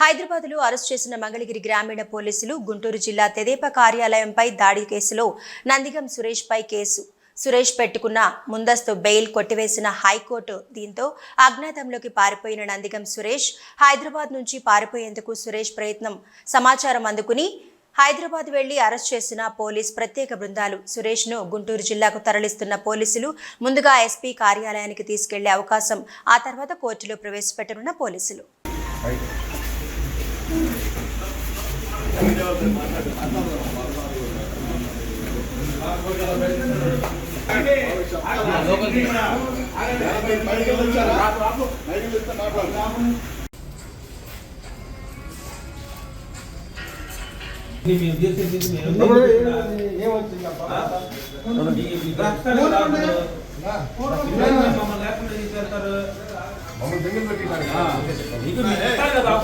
హైదరాబాద్లో అరెస్ట్ చేసిన మంగళగిరి గ్రామీణ పోలీసులు గుంటూరు జిల్లా తెదేపా కార్యాలయంపై దాడి కేసులో నందిగం సురేష్ పై కేసు. సురేష్ పెట్టుకున్న ముందస్తు బెయిల్ కొట్టివేసిన హైకోర్టు దీంతో అజ్ఞాతంలోకి పారిపోయిన నందిగం సురేష్ హైదరాబాద్ నుంచి పారిపోయేందుకు సురేష్ ప్రయత్నం సమాచారం అందుకుని హైదరాబాద్ వెళ్ళి అరెస్ట్ చేసిన పోలీస్ ప్రత్యేక బృందాలు. సురేష్ను గుంటూరు జిల్లాకు తరలిస్తున్న పోలీసులు ముందుగా ఎస్పీ కార్యాలయానికి తీసుకెళ్ళే అవకాశం ఆ తర్వాత కోర్టులో ప్రవేశపెట్టనున్న పోలీసులు. మమ్మల్ని లేకుండా దగ్గర పెట్టినారు.